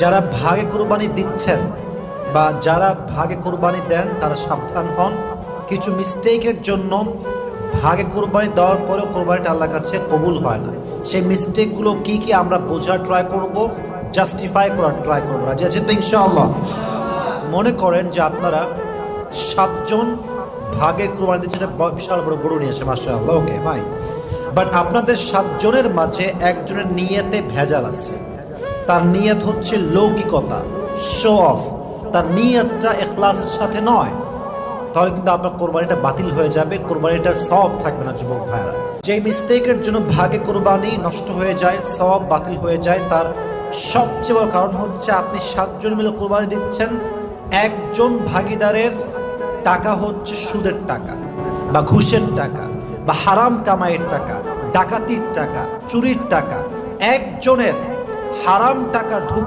যারা ভাগে কোরবানি দিচ্ছেন বা যারা ভাগে কোরবানি দেন, তারা সাবধান হন। কিছু মিস্টেকের জন্য ভাগে কোরবানি দেওয়ার পরেও কোরবানিটা আল্লাহর কাছে কবুল হয় না। সেই মিস্টেকগুলো কি কি আমরা বোঝার ট্রাই করব, জাস্টিফাই করার ট্রাই করব রাজি আছেন তো ইনশাআল্লাহ। মনে করেন যে আপনারা সাতজন ভাগে কোরবানি দিচ্ছে একটা বিশাল বড় গরু নিয়ে এসে মাসা আল্লাহ ওকে ফাইন বাট আপনাদের সাতজনের মাঝে একজনের নিয়তে ভেজাল আছে। তার নিয়ত হচ্ছে লৌকিকতা শো অফ তার নিয়তটা এখলাসের সাথে নয়। তাহলে কিন্তু আপনার কোরবানিটা বাতিল হয়ে যাবে, কোরবানিটার সব থাকবে না যুবক ভাইরা যে মিস্টেকের জন্য ভাগে কোরবানি নষ্ট হয়ে যায় সব বাতিল হয়ে যায়, তার সবচেয়ে বড় কারণ হচ্ছে আপনি সাতজন মিলে কোরবানি দিচ্ছেন, একজন ভাগিদারের টাকা হচ্ছে সুদের টাকা বা ঘুষের টাকা বা হারাম কামাইয়ের টাকা, ডাকাতির টাকা, চুরির টাকা। একজনের হারাম টাকা ঢুক